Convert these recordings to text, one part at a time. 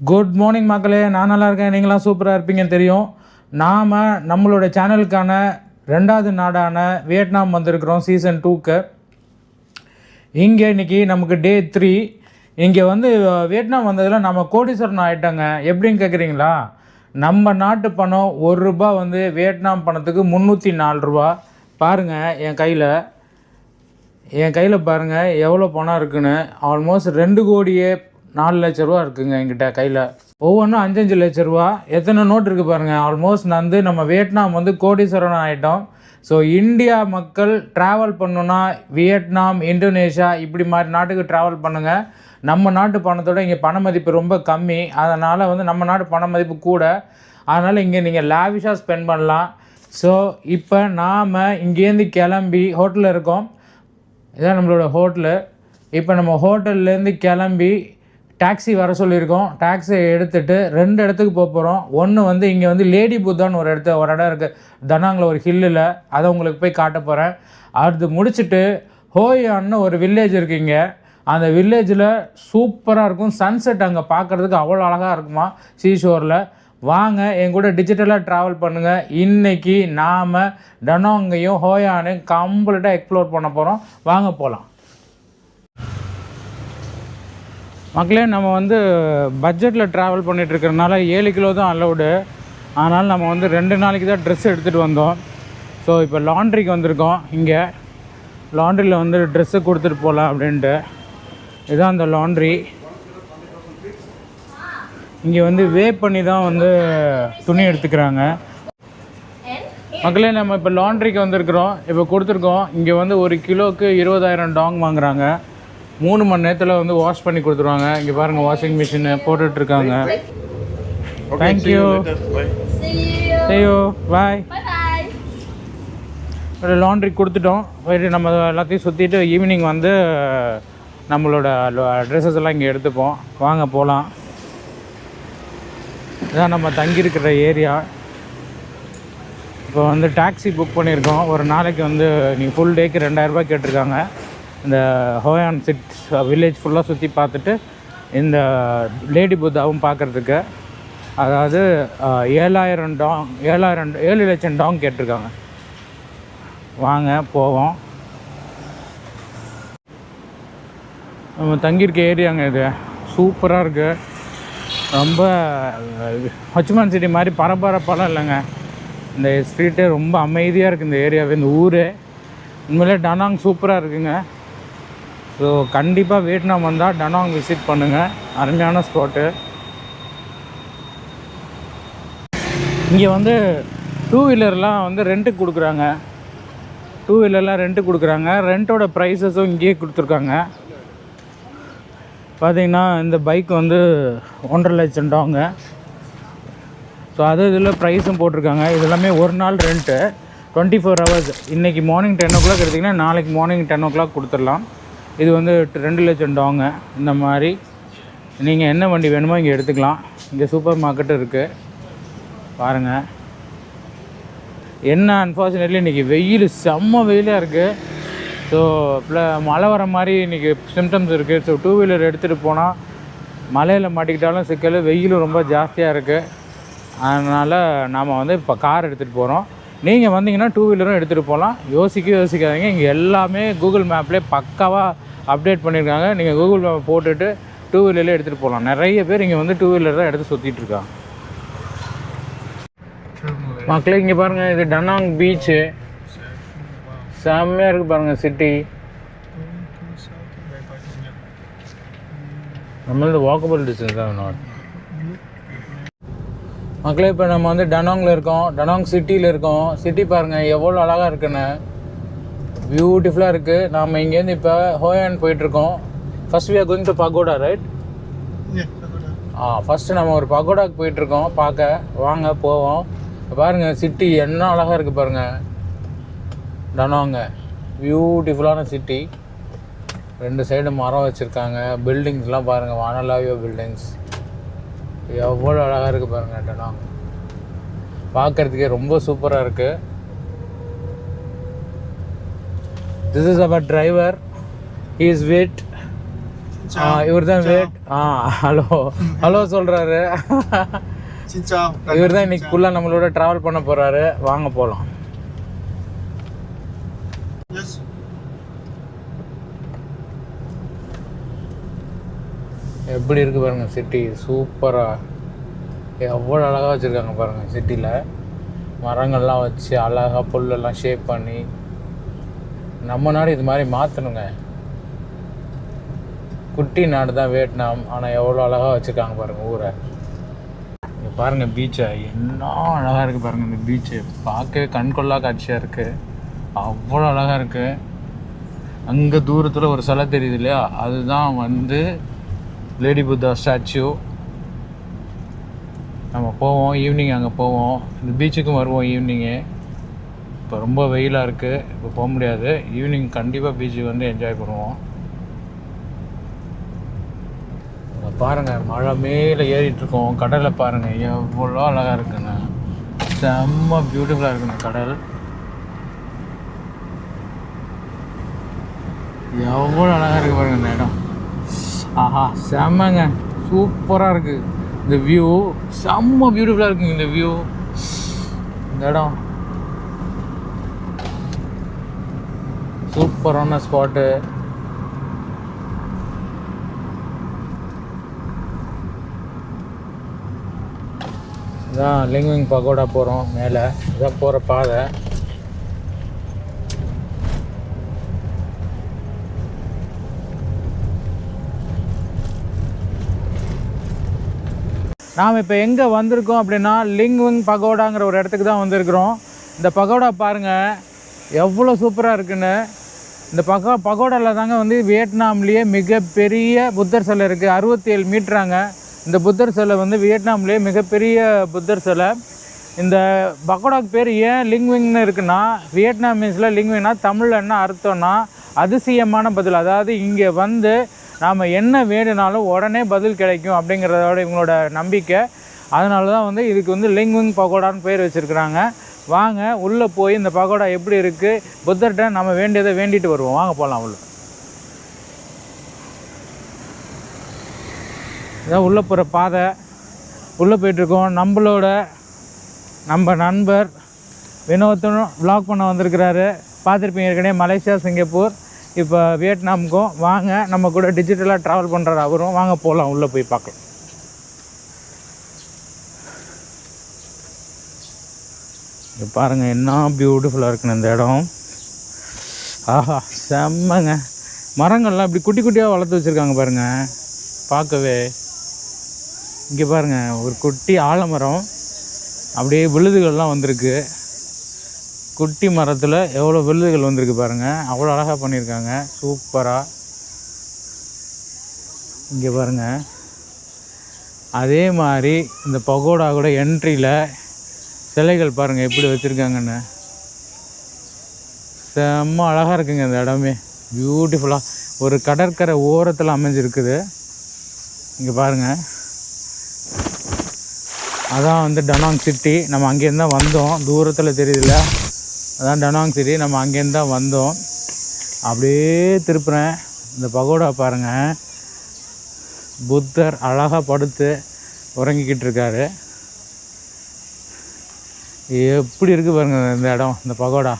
Good morning மக்களே. நான் நல்லா இருக்கேன். நீங்களாம் சூப்பராக இருப்பீங்கன்னு தெரியும். நாம் நம்மளோட சேனலுக்கான ரெண்டாவது நாடான வியட்நாம் வந்திருக்கிறோம் சீசன் டூக்கு இங்கே இன்றைக்கி நமக்கு டே த்ரீ இங்கே வந்து வியட்நாம் வந்ததில் நம்ம கோடீஸ்வரன் ஆகிட்டோங்க எப்படின்னு கேட்குறீங்களா நம்ம நாட்டு பணம் ஒரு ரூபா வந்து வியட்நாம் பணத்துக்கு முந்நூற்றி நாலு ரூபா. பாருங்கள் என் கையில் என் கையில் பாருங்கள் எவ்வளோ பணம் இருக்குன்னு. ஆல்மோஸ்ட் ரெண்டு கோடியே நாலு லட்ச ரூபா இருக்குங்க என்கிட்ட கையில். ஒவ்வொன்றும் அஞ்சஞ்சு லட்ச ரூபா. எத்தனை நோட் இருக்குது பாருங்கள் ஆல்மோஸ்ட் வந்து நம்ம வியட்நாம் வந்து கோடீஸ்வரன் ஆகிட்டோம் ஸோ இந்தியா மக்கள் ட்ராவல் பண்ணுன்னா வியட்நாம் இந்தோனேஷியா இப்படி மாதிரி நாட்டுக்கு ட்ராவல் பண்ணுங்கள் நம்ம நாட்டு பணத்தோட இங்கே பண மதிப்பு ரொம்ப கம்மி. அதனால் வந்து நம்ம நாட்டு பண மதிப்பு கூட. அதனால் இங்கே நீங்கள் லாவிஷாக ஸ்பெண்ட் பண்ணலாம். ஸோ இப்போ நாம் இங்கேருந்து கிளம்பி ஹோட்டலில் இருக்கோம். இதான் நம்மளோட ஹோட்டலு இப்போ நம்ம ஹோட்டல்லேருந்து கிளம்பி டாக்ஸி வர சொல்லியிருக்கோம். டாக்ஸியை எடுத்துட்டு ரெண்டு இடத்துக்கு போக போகிறோம் ஒன்று வந்து இங்கே வந்து லேடி புத்தான்னு ஒரு இடத்த ஒரு இடம் இருக்குது தனாங்கில் ஒரு ஹில்லில் அதை உங்களுக்கு போய் காட்ட போகிறேன் அது முடிச்சுட்டு ஹோயான்னு ஒரு வில்லேஜ் இருக்குங்க அந்த வில்லேஜில் சூப்பராக இருக்கும். சன்செட் அங்கே பார்க்குறதுக்கு அவ்வளோ அழகாக இருக்குமா சீஷோரில் வாங்க என் கூட டிஜிட்டலாக ட்ராவல் பண்ணுங்கள் இன்றைக்கி நாம் டனோங்கையும் ஹோயானையும் கம்ப்ளீட்டாக எக்ஸ்ப்ளோர் பண்ண போகிறோம் வாங்க போகலாம் மக்களே நம்ம வந்து பட்ஜெட்டில் ட்ராவல் பண்ணிகிட்ருக்கறனால ஏழு கிலோ தான் அலௌடு அதனால் நம்ம வந்து ரெண்டு நாளைக்கு தான் ட்ரெஸ் எடுத்துகிட்டு வந்தோம். ஸோ இப்போ லாண்ட்ரிக்கு வந்திருக்கோம். இங்கே லாண்ட்ரியில் வந்து ட்ரெஸ்ஸு கொடுத்துட்டு போகலாம் அப்படின்ட்டு. இதுதான் அந்த லாண்ட்ரி இங்கே வந்து வே பண்ணி தான் வந்து துணி எடுத்துக்கிறாங்க. மக்களே நம்ம இப்போ லாண்ட்ரிக்கு வந்திருக்கிறோம். இப்போ கொடுத்துருக்கோம். இங்கே வந்து ஒரு கிலோவுக்கு இருபதாயிரம் டாங் வாங்குறாங்க. மூணு மணி நேரத்தில் வந்து வாஷ் பண்ணி கொடுத்துருவாங்க. இங்கே பாருங்கள் வாஷிங் மிஷின் போட்டுட்ருக்காங்க. தேங்க்யூ ஐயோ பாய் Bye. Bye. ஒரு லாண்ட்ரி கொடுத்துட்டோம். போயிட்டு நம்ம எல்லாத்தையும் சுற்றிட்டு ஈவினிங் வந்து நம்மளோட ட்ரெஸ்ஸஸ் எல்லாம் இங்கே எடுத்துப்போம். வாங்க போகலாம் இதான் நம்ம தங்கியிருக்கிற ஏரியா இப்போ வந்து டாக்ஸி புக் பண்ணியிருக்கோம். ஒரு நாளைக்கு வந்து நீங்கள் ஃபுல் டேக்கு ரெண்டாயிரரூபா கேட்டிருக்காங்க. இந்த ஹோயான் சிட் வில்லேஜ் ஃபுல்லாக சுற்றி பார்த்துட்டு இந்த லேடி புத்தாவும் பார்க்குறதுக்கு அதாவது ஏழாயிரம் டாங் ஏழாயிரம் ஏழு லட்சம் டாங் கேட்டிருக்காங்க. வாங்க போவோம். நம்ம தங்கியிருக்க ஏரியாங்க இது. சூப்பராக இருக்குது ரொம்ப ஹச்மான் சிட்டி மாதிரி பரபரப்பாலாம் இல்லைங்க. இந்த ஸ்ட்ரீட்டே ரொம்ப அமைதியாக இருக்குது இந்த ஏரியாவே இந்த ஊரே. உண்மையிலே டனாங் சூப்பராக இருக்குங்க. ஸோ கண்டிப்பாக வியட்நாம் வந்தால் டனாங் விசிட் பண்ணுங்கள் அருமையான ஸ்பாட்டு இங்கே வந்து டூ வீலர்லாம் வந்து ரெண்ட்டுக்கு கொடுக்குறாங்க. டூ வீலர்லாம் ரெண்ட்டு கொடுக்குறாங்க. ரெண்ட்டோட ப்ரைஸஸும் இங்கேயே கொடுத்துருக்காங்க. பார்த்தீங்கன்னா இந்த பைக் வந்து ஒன்றரை லட்சம் டாங்க ஸோ அது இதில் ப்ரைஸும் போட்டிருக்காங்க. இது எல்லாமே ஒரு நாள் ரெண்ட்டு டுவெண்ட்டி ஃபோர் ஹவர்ஸ் இன்றைக்கி மார்னிங் டென் ஓ கிளாக் எடுத்திங்கன்னா நாளைக்கு மார்னிங் டென் ஓ கிளாக் கொடுத்துடலாம். இது வந்து ரெண்டு லட்சம் டாங்க. இந்த மாதிரி. நீங்கள் என்ன வண்டி வேணுமோ இங்கே எடுத்துக்கலாம். இங்கே சூப்பர் மார்க்கெட்டும் இருக்குது பாருங்கள் என்ன அன்ஃபார்ச்சுனேட்லி இன்றைக்கி வெயில் செம்ம வெயிலாக இருக்குது ஸோ மழை வர மாதிரி இன்றைக்கி சிம்டம்ஸ் இருக்குது ஸோ டூ வீலர் எடுத்துகிட்டு போனால் மழையில் மாட்டிக்கிட்டாலும் சிக்கல் வெயிலும் ரொம்ப ஜாஸ்தியாக இருக்குது அதனால் நாம் வந்து இப்போ கார் எடுத்துகிட்டு போகிறோம் நீங்கள் வந்தீங்கன்னா டூ வீலரும் எடுத்துகிட்டு போகலாம் யோசிக்க யோசிக்காதீங்க. இங்கே எல்லாமே கூகுள் மேப்லேயே பக்காவாக அப்டேட் பண்ணியிருக்காங்க. நீங்கள் கூகுள் மேப் போட்டுட்டு டூ வீலர்லேயே எடுத்துகிட்டு போகலாம் நிறைய பேர் இங்கே வந்து டூ வீலர் தான் எடுத்து சுற்றிட்டு இருக்காங்க. மக்களே இங்கே பாருங்கள் இது டனாங் பீச்சு செம்மையாக இருக்குது பாருங்கள் சிட்டி நம்மளது வாக்கபிள் டிஸ்டன்ஸ் தான் நாட் மக்களே இப்போ நம்ம வந்து டனாங்கில் இருக்கோம். டனாங் சிட்டியில் இருக்கோம். சிட்டி பாருங்கள் எவ்வளோ அழகாக இருக்குன்னு. பியூட்டிஃபுல்லாக இருக்குது நாம் இங்கேருந்து இப்போ ஹோயான் போயிட்டுருக்கோம். First we are going to pagoda right ah first நம்ம ஒரு பகோடாக்கு போயிட்டுருக்கோம். பார்க்க வாங்க போவோம். இப்ப பாருங்க சிட்டி என்ன அழகாக இருக்குது பாருங்க. டனாங்க பியூட்டிஃபுல்லான சிட்டி ரெண்டு சைடு மரம் வச்சுருக்காங்க. பில்டிங்ஸ்லாம் பாருங்கள் வானலாவியோ பில்டிங்ஸ் எவ்வளோ அழகாக இருக்குது பாருங்க டனாங் பார்க்குறதுக்கே ரொம்ப சூப்பராக இருக்குது this is our driver is with இவர் தான் வேட் ஆ ஹலோ ஹலோ சொல்கிறாரு. இவர் தான் இன்னைக்கு ஃபுல்லாக நம்மளோட ட்ராவல் பண்ண போகிறாரு வாங்க போகலாம். எப்படி இருக்கு பாருங்க சிட்டி சூப்பராக எவ்வளோ அழகாக வச்சுருக்காங்க பாருங்கள் சிட்டியில் மரங்கள்லாம் வச்சு அழகாக புல்லெல்லாம் ஷேப் பண்ணி. நம்ம நாடு இது மாதிரி மாற்றணுங்க குட்டி நாடு தான் வியட்நாம். ஆனால் எவ்வளோ அழகாக வச்சுருக்காங்க பாருங்கள் ஊரை. இங்கே பாருங்கள் பீச்சை என்ன அழகாக இருக்குது பாருங்கள் இந்த பீச்சு பார்க்கவே கண்கொள்ளா காட்சியாக இருக்குது அவ்வளோ அழகாக இருக்குது அங்கே தூரத்தில் ஒரு சிலை தெரியுது இல்லையா? அதுதான் வந்து லேடி புத்தா ஸ்டாச்சு நம்ம போவோம் ஈவினிங் அங்கே போவோம். இந்த பீச்சுக்கும் வருவோம் ஈவினிங்கு இப்போ ரொம்ப வெயிலாக இருக்குது இப்போ போக முடியாது. ஈவினிங் கண்டிப்பாக பீச்சு வந்து என்ஜாய் பண்ணுவோம். பாருங்கள் பாருங்க மழை மேலே ஏறிட்டுருக்கோம் கடலை பாருங்க எவ்வளோ அழகாக இருக்குண்ணே செம்ம பியூட்டிஃபுல்லாக இருக்குண்ணே கடல். எவ்வளோ அழகாக இருக்குது பாருங்க இந்த இடம். ஆஹா செம்மங்க. சூப்பராக இருக்குது இந்த வியூ செம்ம பியூட்டிஃபுல்லாக இருக்குங்க இந்த வியூ இந்த இடம். சூப்பரான ஸ்பாட்டு. இதான் லிங்விங் பகோடா போகிறோம் மேலே. இதான் போகிற பாதை. நாம் இப்போ எங்கே வந்திருக்கோம் அப்படின்னா லிங்விங் பகோடாங்கிற ஒரு இடத்துக்கு தான் வந்திருக்கிறோம். இந்த பகோடா பாருங்கள் எவ்வளோ சூப்பராக இருக்குன்னு. இந்த பகோ பகோடாவில் தாங்க வந்து வியட்நாம்லேயே மிகப்பெரிய புத்தர் சிலை இருக்குது அறுபத்தி ஏழு மீட்டராங்க இந்த புத்தர் சிலை வந்து வியட்நாம்லேயே மிகப்பெரிய புத்தர் சிலை. இந்த பகோடாக்கு பேர் ஏன் லிங்விங்னு இருக்குன்னா வியட்நாமீஸில் லிங்விங்னா தமிழில் என்ன அர்த்தம்னா அதிசயமான பதில். அதாவது இங்கே வந்து நாம் என்ன வேணுனாலும் உடனே பதில் கிடைக்கும் அப்படிங்கிறதோட இவங்களோட நம்பிக்கை. அதனால தான் வந்து இதுக்கு வந்து லிங்விங் பகோடான்னு பேர் வச்சுருக்குறாங்க. வாங்க உள்ளே போய் இந்த பகோடா எப்படி இருக்குது புத்தர்கிட்ட நம்ம வேண்டியதை வேண்டிட்டு வருவோம். வாங்க போகலாம் உள்ளே. இதான் உள்ளே போகிற பாதை. உள்ளே போயிட்டுருக்கோம் நம்மளோட நம்ம நண்பர் வினோத்தனும் விலாக் பண்ண வந்திருக்கிறாரு. பார்த்துருப்பீங்க ஏற்கனவே மலேசியா சிங்கப்பூர். இப்போ வியட்நாமுக்கும் வாங்க. நம்ம கூட டிஜிட்டலாக ட்ராவல் பண்ணுறாரு அவரும். வாங்க போகலாம் உள்ளே போய் பார்க்கலாம். இங்கே பாருங்கள் என்ன பியூட்டிஃபுல்லாக இருக்குன்னு இந்த இடம். ஆஹா செம்மங்க. மரங்கள்லாம் இப்படி குட்டி குட்டியாக வளர்த்து வச்சுருக்காங்க பாருங்கள் பார்க்கவே. இங்கே பாருங்கள் ஒரு குட்டி ஆலமரம். அப்படியே விழுதுகள்லாம் வந்திருக்கு. குட்டி மரத்தில் எவ்வளோ விழுதுகள் வந்திருக்கு பாருங்கள் அவ்வளோ அழகாக பண்ணியிருக்காங்க. சூப்பராக இங்கே பாருங்கள் அதே மாதிரி இந்த பகோடா கூட என்ட்ரியில் சிலைகள் பாருங்கள் எப்படி வச்சுருக்காங்கன்னு. செம்ம அழகாக இருக்குங்க இந்த இடமே. பியூட்டிஃபுல்லாக ஒரு கடற்கரை ஓரத்தில் அமைஞ்சிருக்குது. இங்கே பாருங்கள் அதான் வந்து டனாங் சிட்டி நம்ம அங்கேருந்து தான் வந்தோம். தூரத்தில் தெரியுதுல்ல. அதான் டனாங் சிட்டி நம்ம அங்கேருந்து தான் வந்தோம். அப்படியே திருப்புறேன். இந்த பகோடா பாருங்கள் புத்தர் அழகாக படுத்து உறங்கிக்கிட்டு இருக்காரு. எப்படி இருக்குது பாருங்க இந்த இடம் இந்த பகோடா.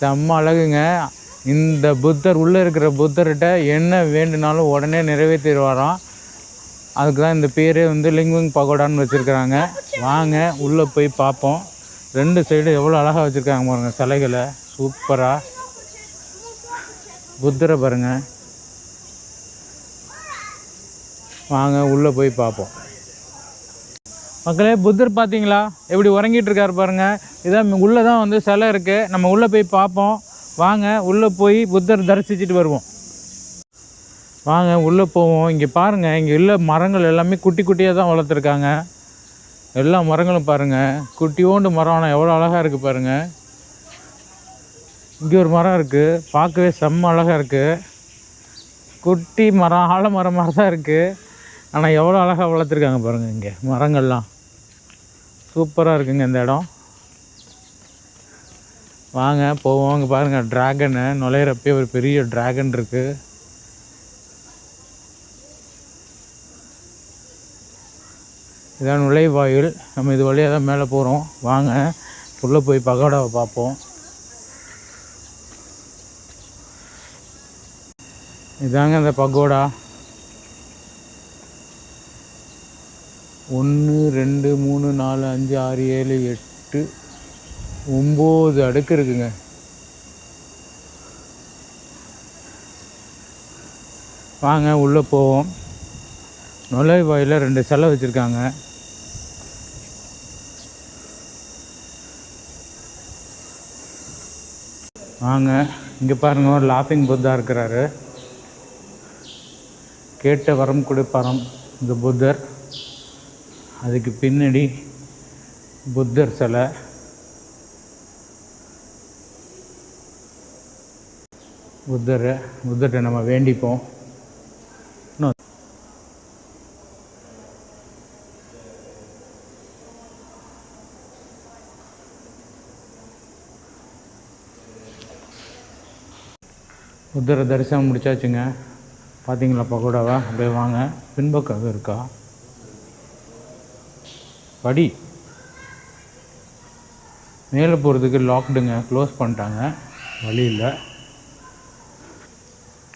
செம்ம அழகுங்க. இந்த புத்தர் உள்ளே இருக்கிற புத்தர்கிட்ட என்ன வேண்டுனாலும் உடனே நிறைவேற்றிடுவாராம். அதுக்கு தான் இந்த பேரே வந்து லிங்குவிங் பகோடான்னு வச்சுருக்குறாங்க. வாங்க உள்ளே போய் பார்ப்போம். ரெண்டு சைடு எவ்வளோ அழகாக வச்சுருக்காங்க பாருங்கள் சிலைகளை. சூப்பராக புத்தரை பாருங்கள் வாங்க உள்ளே போய் பார்ப்போம். மக்களே புத்தர் பார்த்தீங்களா? எப்படி உறங்கிட்டு இருக்காரு பாருங்கள் இதான் உள்ளே தான் வந்து சிலை இருக்குது நம்ம உள்ளே போய் பார்ப்போம். வாங்க உள்ளே போய் புத்தர் தரிசிச்சுட்டு வருவோம். வாங்க உள்ளே போவோம். இங்கே பாருங்கள் இங்கே உள்ள மரங்கள் எல்லாமே குட்டி குட்டியாக தான் வளர்த்துருக்காங்க. எல்லா மரங்களும் பாருங்கள் குட்டியோண்டு மரம் ஆனால் எவ்வளோ அழகாக இருக்குது பாருங்கள் இங்கே ஒரு மரம் இருக்குது பார்க்கவே செம்ம அழகாக இருக்குது குட்டி மரம் ஆலமரம் மாதிரி தான் இருக்குது ஆனால் எவ்வளோ அழகாக வளர்த்துருக்காங்க பாருங்கள் இங்கே. மரங்கள்லாம். சூப்பராக இருக்குங்க இந்த இடம். வாங்க போவோம். அங்கே பாருங்கள் ட்ராகனு நுழையிறப்பே ஒரு பெரிய ட்ராகன் இருக்குது இதான் நுழைவாயில். நம்ம இது வழியாக தான் மேலே போகிறோம் வாங்க உள்ளே போய் பகோடாவை பார்ப்போம். இதாங்க அந்த பகோடா. ஒன்று ரெண்டு மூணு நாலு அஞ்சு ஆறு ஏழு எட்டு ஒம்பது அடுக்கு இருக்குங்க. வாங்க உள்ளே போவோம். நுழைவாயில் ரெண்டு சிலை வச்சுருக்காங்க. வாங்க இங்கே பாருங்க ஒரு லாஃபிங் புத்தா இருக்கிறாரு. கேட்ட வரம் கொடுப்பறம் இந்த புத்தர். அதுக்கு பின்னாடி புத்தர் சிலை. புத்தரை புத்தர்கிட்ட நம்ம வேண்டிப்போம். புத்தரை தரிசனம் முடிச்சாச்சுங்க. பார்த்தீங்களா பகோடாவா? அப்படியே வாங்க. பின்பக்கம் இருக்கா? படி. மேலே போகிறதுக்கு லாக்டுங்க க்ளோஸ் பண்ணிட்டாங்க. வழி இல்லை.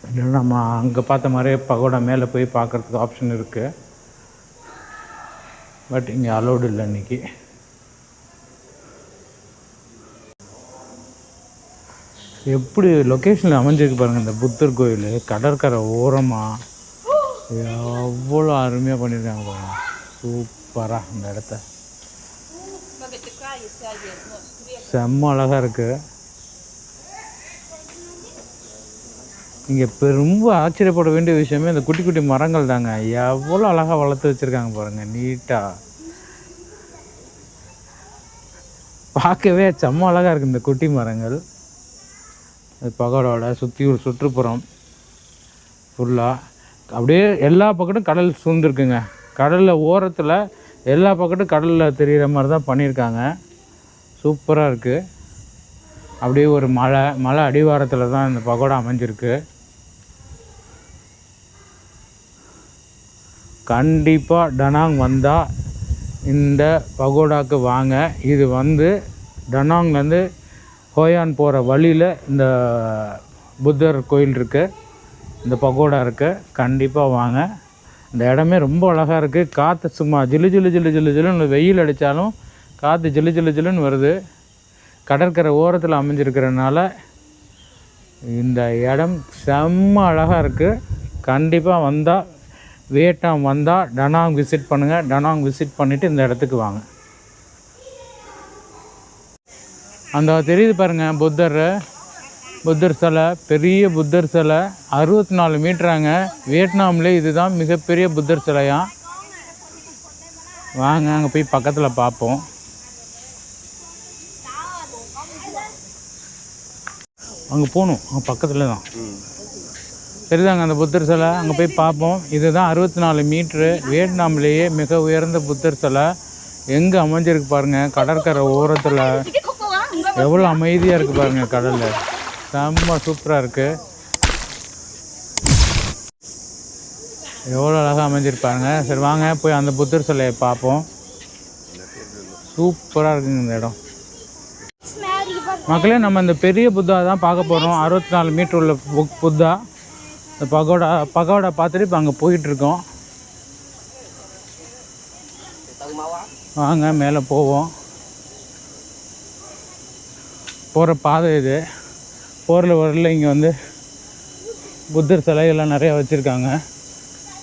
இல்லைன்னா நம்ம அங்கே பார்த்த மாதிரியே பகோடா மேலே போய் பார்க்குறதுக்கு ஆப்ஷன் இருக்குது பட் இங்கே அலோடு இல்லை இன்றைக்கி எப்படி லொக்கேஷனில் அமைஞ்சிருக்கு பாருங்கள் இந்த புத்தர் கோயில். கடற்கரை ஓரமாக எவ்வளோ அருமையாக பண்ணியிருக்காங்க பாருங்க. பாரா அந்த இடத்த. செம்ம அழகாக இருக்குது இங்கே இப்போ ரொம்ப ஆச்சரியப்பட வேண்டிய விஷயமே இந்த குட்டி குட்டி மரங்கள் தாங்க. எவ்வளோ அழகாக வளர்த்து வச்சுருக்காங்க பாருங்கள் நீட்டாக பார்க்கவே செம்ம அழகாக இருக்குது இந்த குட்டி மரங்கள். அது பகடோட சுற்றி ஒரு சுற்றுப்புறம் ஃபுல்லாக அப்படியே எல்லா பக்கமும் கடல் சூழ்ந்துருக்குங்க. கடலில் ஓரத்தில் எல்லா பக்கத்தும் கடலில் தெரிகிற மாதிரி தான் பண்ணியிருக்காங்க. சூப்பராக இருக்குது அப்படியே ஒரு மலை மலை அடிவாரத்தில் தான் இந்த பகோடா அமைஞ்சிருக்கு. கண்டிப்பாக டனாங் வந்தால் இந்த பகோடாக்கு வாங்க. இது வந்து டனாங்லேருந்து ஹோயான் போகிற வழியில் இந்த புத்தர் கோயில் இருக்குது இந்த பகோடா இருக்குது கண்டிப்பாக வாங்க. இந்த இடமே ரொம்ப அழகாக இருக்குது காற்று சும்மா ஜிலு ஜிலு ஜிலு ஜிலு ஜிலுன்னு வெயில் அடித்தாலும் காற்று ஜிலு ஜிலு ஜிலுன்னு வருது. கடற்கரை ஓரத்தில் அமைஞ்சிருக்கிறதுனால இந்த இடம் செம்ம அழகாக இருக்குது கண்டிப்பாக வந்தால் வியட்நாம் வந்தால் டனாங் விசிட் பண்ணுங்கள் டனாங் விசிட் பண்ணிவிட்டு இந்த இடத்துக்கு வாங்க. அந்த தெரியுது பாருங்கள் புத்தர். புத்தர் சிலை பெரிய புத்தர் சிலை அறுபத்தி நாலு மீட்டராங்க. வியட்நாமில் இதுதான் மிகப்பெரிய புத்தர் சிலையாக வாங்க அங்கே போய் பக்கத்தில் பார்ப்போம் அங்கே போகணும் அங்கே பக்கத்தில் தான். சரிதாங்க அந்த புத்தர் சிலை அங்கே போய் பார்ப்போம் இதுதான் அறுபத்தி நாலு மீட்ரு. வியட்நாம்லேயே மிக உயர்ந்த புத்தர் சிலை. எங்கே அமைஞ்சிருக்கு பாருங்கள் கடற்கரை ஓரத்தில். எவ்வளோ அமைதியாக இருக்குது பாருங்கள் கடலில். செம்ம சூப்பராக இருக்குது எவ்வளோ அழகாக அமைஞ்சிருப்பாருங்க சரி வாங்க போய் அந்த புத்தர் சிலையை பார்ப்போம். சூப்பராக இருக்குங்க இந்த இடம். மக்களே நம்ம இந்த பெரிய புத்தா தான் பார்க்க போகிறோம் அறுபத்தி நாலு மீட்டர் உள்ள புக் புத்தா. இந்த பகோடா பகோடா பார்த்துட்டு இப்போ அங்கே போயிட்டுருக்கோம் வாங்க மேலே போவோம். போகிற பாதை இது. போரில் வரல இங்கே வந்து புத்தர் சிலைகள்லாம் நிறையா வச்சுருக்காங்க.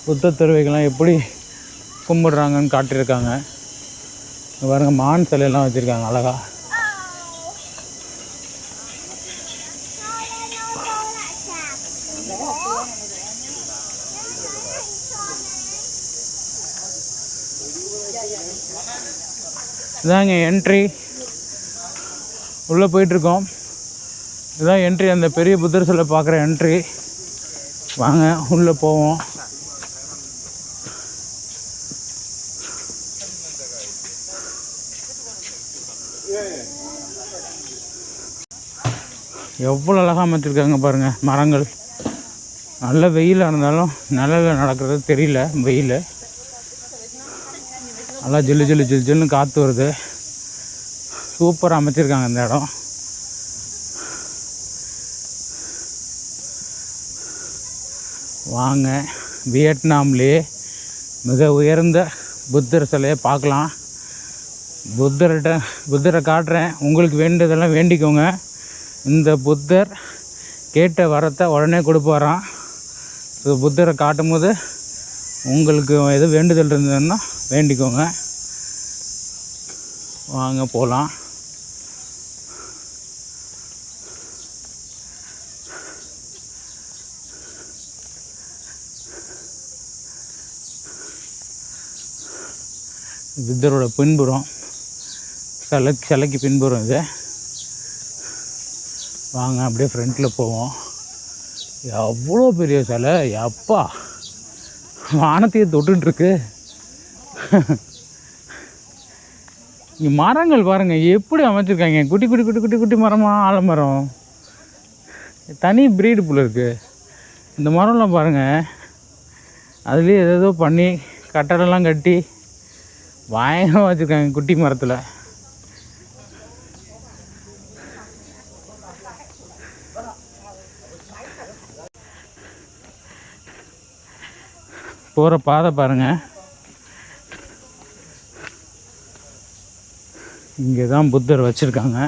புத்த துறவைகள்லாம் எப்படி கும்பிடுறாங்கன்னு காட்டியிருக்காங்க. இங்க பாருங்க மான் சிலையெல்லாம் வச்சுருக்காங்க அழகா. இதாங்க என்ட்ரி உள்ளே போயிட்டுருக்கோம் இதுதான் என்ட்ரி அந்த பெரிய புத்தர் சிலை பார்க்குற என்ட்ரி வாங்க உள்ளே போவோம். எவ்வளோ அழகாக அமைச்சிருக்காங்க பாருங்கள் மரங்கள். நல்ல வெயிலாக இருந்தாலும் நிழலில் நடக்கிறது தெரியல வெயில். நல்லா ஜில்லு ஜில்லு ஜில் ஜில்லுன்னு காற்று வருது. சூப்பராக அமைச்சிருக்காங்க இந்த இடம். வாங்க. வியட்நாம்லேயே மிக உயர்ந்த புத்தர் சிலையை பார்க்கலாம். புத்தர்கிட்ட புத்தரை காட்டுறேன். உங்களுக்கு வேண்டியதெல்லாம் வேண்டிக்கோங்க. இந்த புத்தர் கேட்ட வரத்தை உடனே கொடுப்பாராம். ஸோ புத்தரை காட்டும் போது உங்களுக்கு எது வேண்டுதல் இருந்ததுன்னா வேண்டிக்கோங்க. வாங்க போகலாம். புத்தரோட பின்புறம் சிலை சிலைக்கு பின்புறம் இது. வாங்க அப்படியே ஃப்ரண்ட்டில் போவோம். எவ்வளோ பெரிய சிலை? எப்பா வானத்தையே தொட்டுட்ருக்கு இங்கே மரங்கள் பாருங்கள் எப்படி அமைச்சிருக்காங்க. குட்டி குட்டி குட்டி குட்டி குட்டி மரமா? ஆலமரம். தனி ப்ரீடு புல் இருக்குது இந்த மரம்லாம் பாருங்கள் அதுலேயே ஏதேதோ பண்ணி கட்டடம்லாம் கட்டி பயங்கரமாக வச்சுருக்காங்க குட்டி மரத்தில். போகிற பாதை பாருங்கள் இங்கே தான் புத்தர் வச்சுருக்காங்க.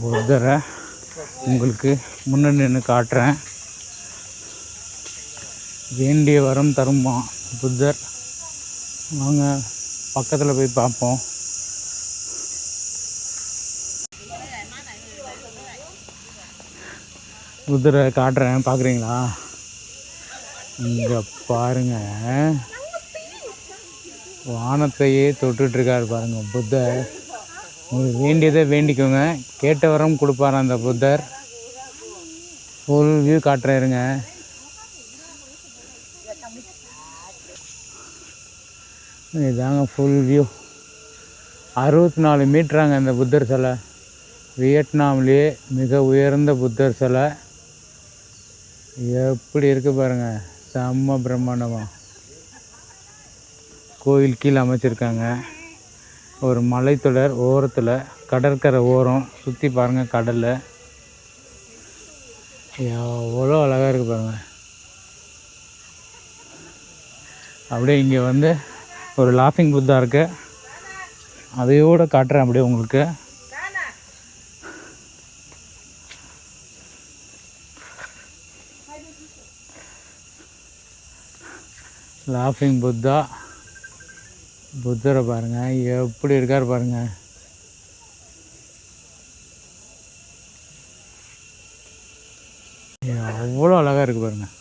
புத்தரை உங்களுக்கு முன்னே நின்று காட்டுறேன். வேண்டிய வரம் தருமா புத்தர்? வாங்க பக்கத்தில் போய் பார்ப்போம். புத்தரை காட்டுறேன் பார்க்குறீங்களா? இங்கே பாருங்க. வானத்தையே தொட்டுட்ருக்காரு பாருங்கள் புத்தர். உங்களுக்கு வேண்டியதை வேண்டிக்கோங்க. கேட்ட வரம் கொடுப்பாரு அந்த புத்தர். ஃபுல் வியூ காட்டுறேன் இதாங்க ஃபுல் வியூ அறுபத்தி நாலு மீட்டராங்க இந்த புத்தர் சிலை. வியட்நாம்லேயே மிக உயர்ந்த புத்தர் சிலை. எப்படி இருக்குது பாருங்கள் செம்ம பிரம்மாண்டமாக கோயில் கீழே அமைச்சிருக்காங்க. ஒரு மலைத்தொடர் ஓரத்தில் கடற்கரை ஓரம். சுற்றி பாருங்கள் கடலில் எவ்வளோ அழகாக இருக்குது பாருங்கள் அப்படியே இங்கே வந்து ஒரு லாஃபிங் புத்தா இருக்குது அதையோடு காட்டுறேன் அப்படியே உங்களுக்கு. லாஃபிங் புத்தா புத்தரை பாருங்கள் எப்படி இருக்கார் பாருங்கள் அவ்வளோ அழகாக இருக்குது பாருங்கள்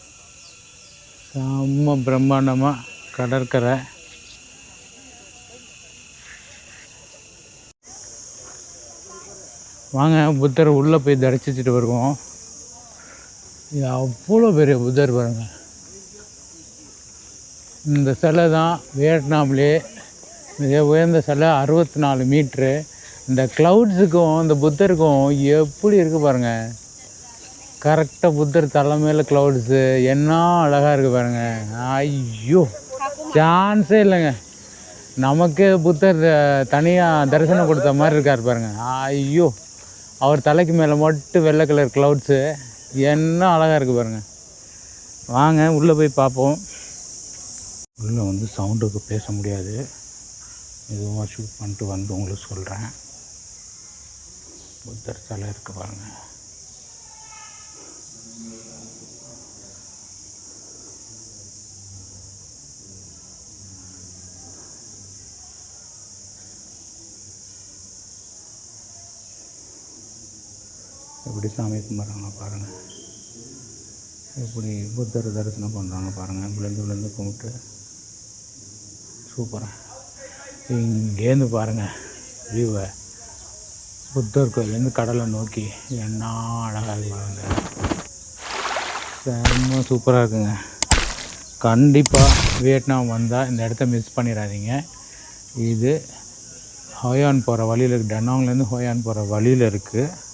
செம்ம பிரம்மாண்டமாக கடற்கரை. வாங்க புத்தரை உள்ளே போய் தரிசிச்சுட்டு வருவோம். அவ்வளோ பெரிய புத்தர் பாருங்க. இந்த சிலை தான் வியட்நாம்லே மிக உயர்ந்த சிலை அறுபத்தி நாலு மீட்ரு. இந்த க்ளவுட்ஸுக்கும் இந்த புத்தருக்கும் எப்படி இருக்குது பாருங்கள் கரெக்டாக புத்தர் தலைமையில் க்ளவுட்ஸு என்ன அழகாக இருக்குது பாருங்க. ஐயோ சான்ஸே இல்லைங்க. நமக்கு புத்தர் தனியாக தரிசனம் கொடுத்த மாதிரி இருக்கார் பாருங்கள் ஐயோ. அவர் தலைக்கு மேலே மட்டும் வெள்ளை கலர் க்ளவுட்ஸு என்ன அழகாக இருக்குது பாருங்கள் வாங்க உள்ளே போய் பார்ப்போம். உள்ளே வந்து சவுண்டுக்கு பேச முடியாது. எதுவும் ஷூட் பண்ணிட்டு வந்து உங்களுக்கு சொல்கிறேன் புத்தர் சிலை இருக்குது பாருங்கள் எப்படி சாமி கும்பிட்றாங்க பாருங்கள் எப்படி புத்தர் தரிசனம் பண்ணுறாங்க பாருங்கள் விழுந்து விழுந்து கும்பிட்டு சூப்பராக இங்கேருந்து பாருங்கள் வியூவை புத்தர் கோயிலேருந்து கடலை நோக்கி என்ன அழகாக பாருங்க. செம்ம சூப்பராக இருக்குங்க. கண்டிப்பாக வியட்நாம் வந்தால் இந்த இடத்த மிஸ் பண்ணிடாதீங்க. இது ஹோயான் போகிற வழியில் இருக்குது டனாங்லேருந்து ஹோயான் போகிற வழியில் இருக்குது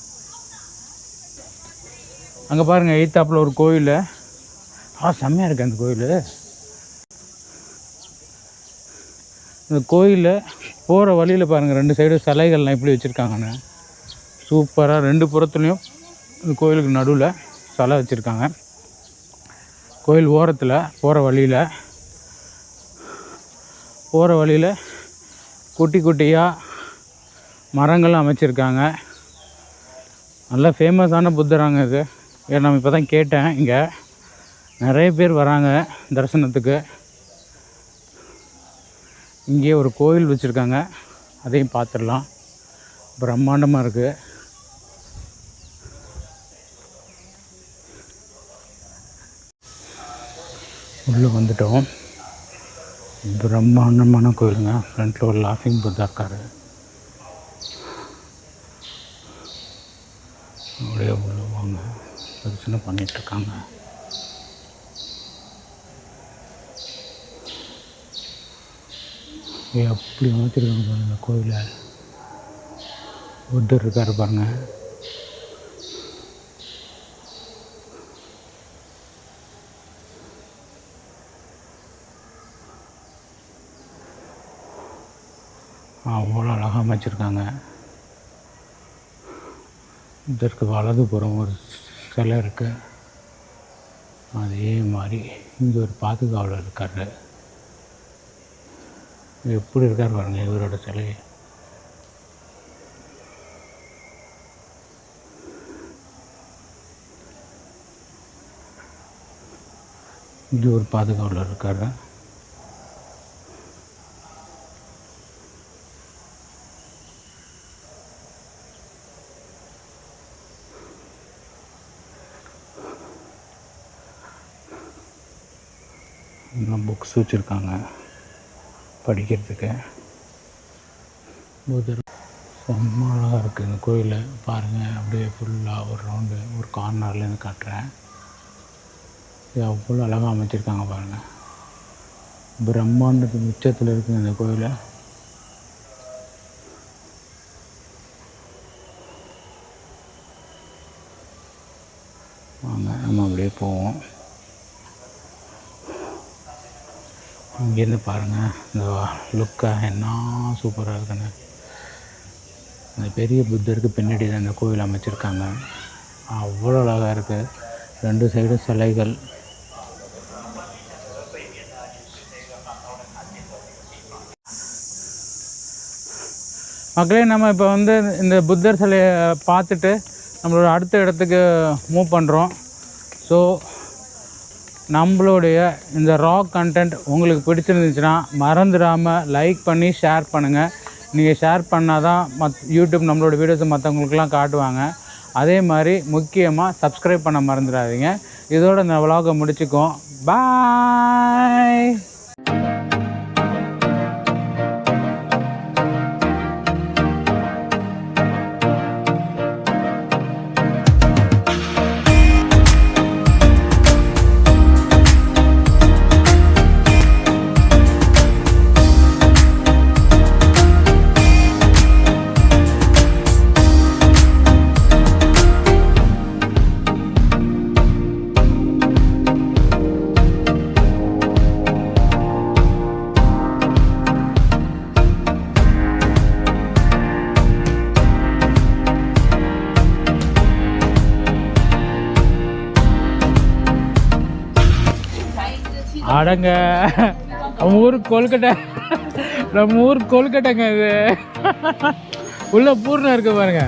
அங்கே பாருங்கள் எய்த்தாப்பில் ஒரு கோயில். ஆ செம்மையாக இருக்குது அந்த கோயில். இந்த கோயிலில் போகிற வழியில் பாருங்கள் ரெண்டு சைடு சிலைகள்லாம் எப்படி வச்சுருக்காங்கன்னு சூப்பராக ரெண்டு புறத்துலேயும் இந்த கோயிலுக்கு நடுவில் சிலை வச்சுருக்காங்க. கோயில் ஓரத்தில் போகிற வழியில் போகிற வழியில் குட்டி குட்டியாக மரங்களும் அமைச்சிருக்காங்க. நல்ல ஃபேமஸான புத்தராங்க இது. நம்ம இப்போ தான் கேட்டேன். இங்கே நிறைய பேர் வராங்க தரிசனத்துக்கு. இங்கேயே ஒரு கோயில் வச்சுருக்காங்க. அதையும் பார்த்துடலாம் பிரம்மாண்டமாக இருக்குது உள்ளே வந்துட்டோம். பிரம்மாண்டமான கோயிலுங்க. ஃப்ரண்ட்டில் ஒரு லாஃபிங் புத்தா இருக்காரு. அப்படியே உள்ள வாங்க பண்ணிகிட்ருக்காங்க ஏ அப்படி அமைச்சிருக்காங்க பாருங்க கோயிலை புத்தர் இருக்கார் பாருங்க. அவ்வளோ அழகாக அமைச்சிருக்காங்க. இதற்கு வலதுபுறம் ஒரு சிலை இருக்குது அதே மாதிரி இங்கே ஒரு பாதுகாவலர் இருக்கார். எப்படி இருக்கார் பாருங்க இவரோட சிலை இங்கே ஒரு பாதுகாவலர் இருக்கார். புக்ஸ் வச்சுருக்காங்க படிக்கிறதுக்கு. புதர் செம்ம அழகாக இருக்குது இந்த கோயில் பாருங்கள் அப்படியே ஃபுல்லாக ஒரு ரவுண்டு ஒரு கார்னர்லேருந்து காட்டுறேன். இது அவ்வளோ அழகாக அமைச்சிருக்காங்க பாருங்கள் பிரம்மாண்டத்துக்கு உச்சத்தில் இருக்குது இந்த கோயில் வாங்க நம்ம அப்படியே போவோம். இங்கேருந்து பாருங்கள் இந்த லுக்காக என்ன சூப்பராக இருக்குன்னு. அந்த பெரிய புத்தருக்கு பின்னாடி தான் இந்த கோவில் அமைச்சிருக்காங்க. அவ்வளோ அழகாக இருக்குது ரெண்டு சைடும் சிலைகள். மக்களே நம்ம இப்போ வந்து இந்த புத்தர் சிலையை பார்த்துட்டு நம்மளோட அடுத்த இடத்துக்கு மூவ் பண்ணுறோம் ஸோ நம்மளுடைய இந்த ராக் கண்டென்ட் உங்களுக்கு பிடிச்சிருந்துச்சுன்னா மறந்துடாமல் லைக் பண்ணி ஷேர் பண்ணுங்கள் நீங்கள் ஷேர் பண்ணால் தான் மத் யூடியூப் நம்மளோட வீடியோஸை மற்றவங்களுக்குலாம் காட்டுவாங்க. அதே மாதிரி முக்கியமாக சப்ஸ்கிரைப் பண்ண மறந்துடாதீங்க. இதோட இந்த விலாகை முடிச்சுக்கோம் பாய் அடங்க. நம்ம ஊர் கொல்கட்டை. நம்ம ஊர் கொல்கட்டைங்க இது. உள்ள பூர்ணம் இருக்கு பாருங்க.